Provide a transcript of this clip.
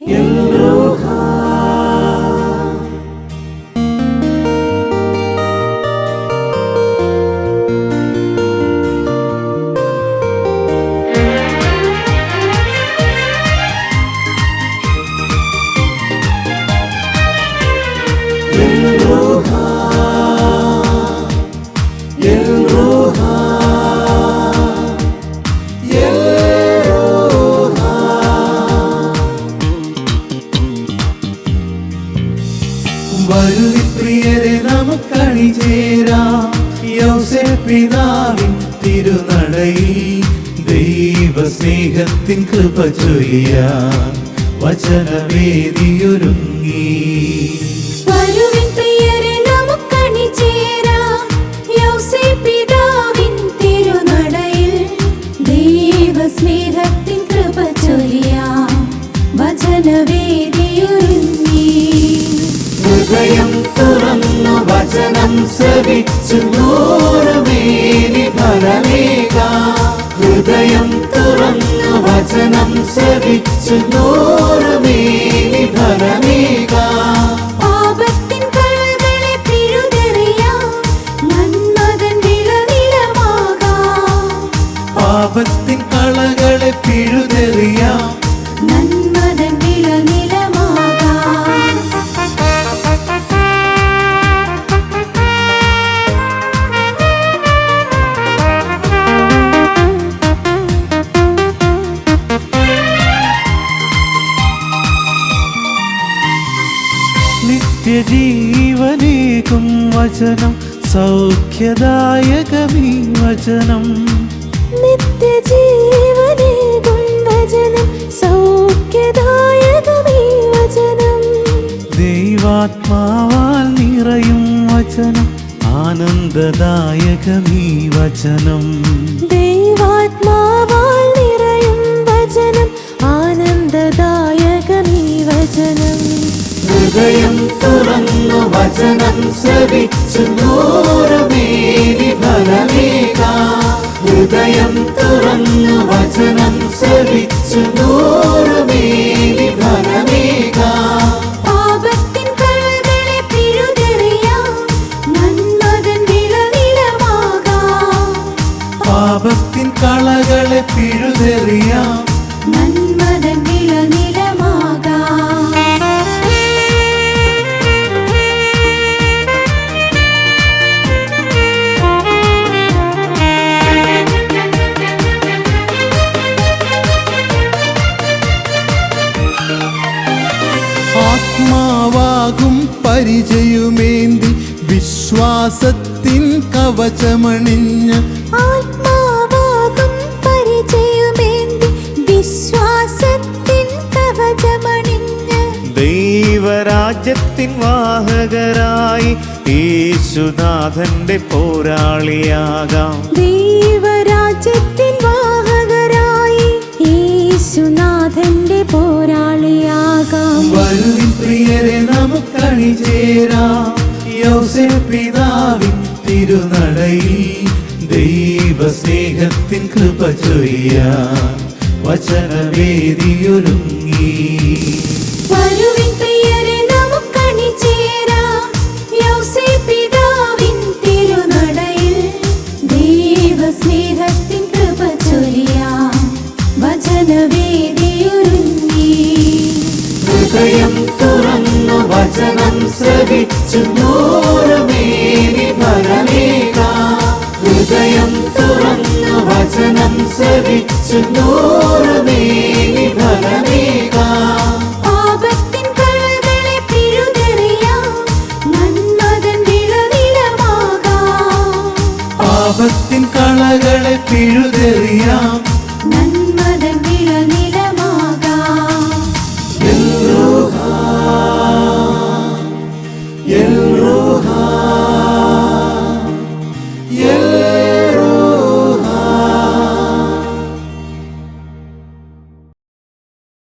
വരുവിൻ തിരുനടയിൽ ദൈവ സ്നേഹത്തിൻ കൃപ ചൊരിയാൻ വചനവേദിയൊരുങ്ങി. ദൈവസ്നേഹത്തിൻ കൃപ ചൊരിയാം വചനവേദിയൊരുങ്ങി. ഹൃദയം വചനം ശ്രവിച്ചു നൂറുമേനി ഫലമേക ഹൃദയം തുറന്നു വചനം ശ്രവിച്ചു നൂറുമേനി ഫലമേക പാപത്തിൻ നിത്യജീവനേകും വചനം സൗഖ്യദായകമീ വചനം. നിത്യജീവനേകും വചനം സൗഖ്യദായകമീ വചനം. ദൈവാത്മാവാൽ നിറയും വചനം ആനന്ദദായകമീ വചനം. ദൈവാത്മാവാൽ നിറയും വചനം ആനന്ദദായകമീ വചനം. ഹൃദയം നൂറുമേനി ഫലമേക. ഹൃദയം തുറന്നു വചനം ശ്രവിച്ചു നൂറുമേനി ഫലമേക. പാപത്തിൻ കളകളെ പിഴുതെറിയാം. ആത്മാവാകും പരിചയുമേന്തി വിശ്വാസത്തിൻ കവചമണിഞ്ഞ്. ആത്മാവാകും പരിചയമേന്തി വിശ്വാസത്തിൻ കവചമണിഞ്ഞ്. ദൈവരാജ്യത്തിൻ വാഹകരായി യേശുനാഥന്റെ പോരാളിയാകാം. ദൈവരാജ്യത്തിൻ വാഹകരായി യേശുനാഥന്റെ പോരാളിയാകാം. പ്രിയരെ നമുക്കണി ചേരാം. യോസെ പിതാവിൻ തിരുനടയിൽ ദൈവ സ്നേഹത്തിൻ കൃപ ചൊരിയാൻ വചനവേദിയൊരുങ്ങി. വരുവിൻ പ്രിയരെ തിരുനടയിൽ ദൈവസ്നേഹത്തിൻ കൃപ ചൊരിയാം വചനവേദിയൊരുങ്ങി ഹൃദയം തുറന്നു വചനം ശ്രവിച്ചു നൂറുമേനി ഫലമേക ഹൃദയം തുറന്നു വചനം ശ്രവിച്ചു നൂറുമേനി പാപത്തിൻ കളകളെ പിഴുത